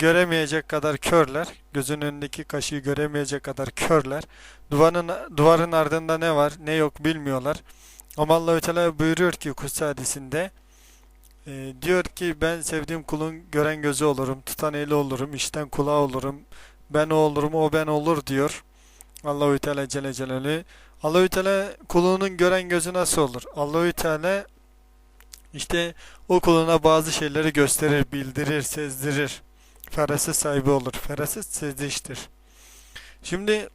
göremeyecek kadar körler. Gözünün önündeki kaşığı göremeyecek kadar körler. Duvarın, duvarın ardında ne var ne yok bilmiyorlar. Ama Allahü Teala buyuruyor ki Kutsi hadisinde e, diyor ki ben sevdiğim kulun gören gözü olurum, tutan eli olurum, işten kulağı olurum, ben o olurum, o ben olur diyor. Allahü Teala Celle Celaluhu. Allahü Teala kulunun gören gözü nasıl olur? Allahü Teala işte o kuluna bazı şeyleri gösterir, bildirir, sezdirir. Feraset sahibi olur. Feraset sezdiştir. Şimdi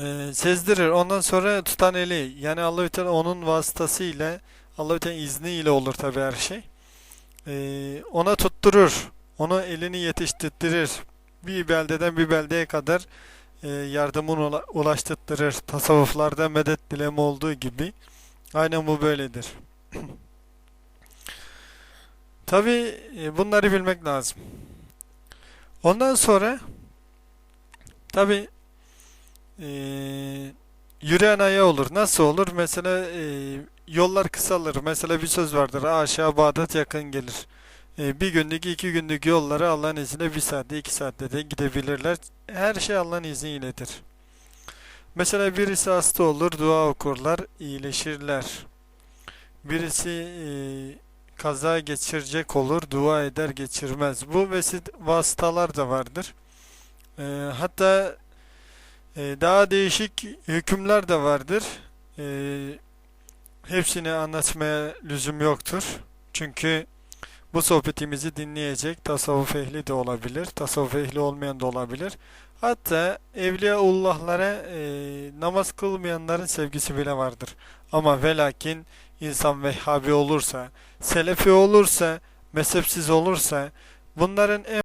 e, sezdirir. Ondan sonra tutan eli. Yani Allahü Teala onun vasıtasıyla Allahü Teala izniyle olur tabi her şey. E, ona tutturur. Onu elini yetiştirtirir. Bir beldeden bir beldeye kadar e, yardımını ula- ulaştırtırır. Tasavvuflarda medet dileme olduğu gibi. Aynen bu böyledir. Tabi bunları bilmek lazım. Ondan sonra tabi yürüyen ayağı olur. Nasıl olur? Mesela e, yollar kısalır. Mesela bir söz vardır. Aşağı Bağdat yakın gelir. E, bir günlük, iki günlük yolları Allah'ın izniyle bir saatte, iki saatte de gidebilirler. Her şey Allah'ın izniyledir. Mesela birisi hasta olur, dua okurlar, iyileşirler. Birisi e, kaza geçirecek olur, dua eder geçirmez. Bu vesit vasıtalar da vardır. E, hatta e, daha değişik hükümler de vardır. E, hepsini anlatmaya lüzum yoktur. Çünkü bu sohbetimizi dinleyecek tasavvuf ehli de olabilir, tasavvuf ehli olmayan da olabilir. Hatta Evliyaullahlara e, namaz kılmayanların sevgisi bile vardır. Ama ve lakin insan Vehhabi olursa, Selefi olursa, mezhepsiz olursa bunların en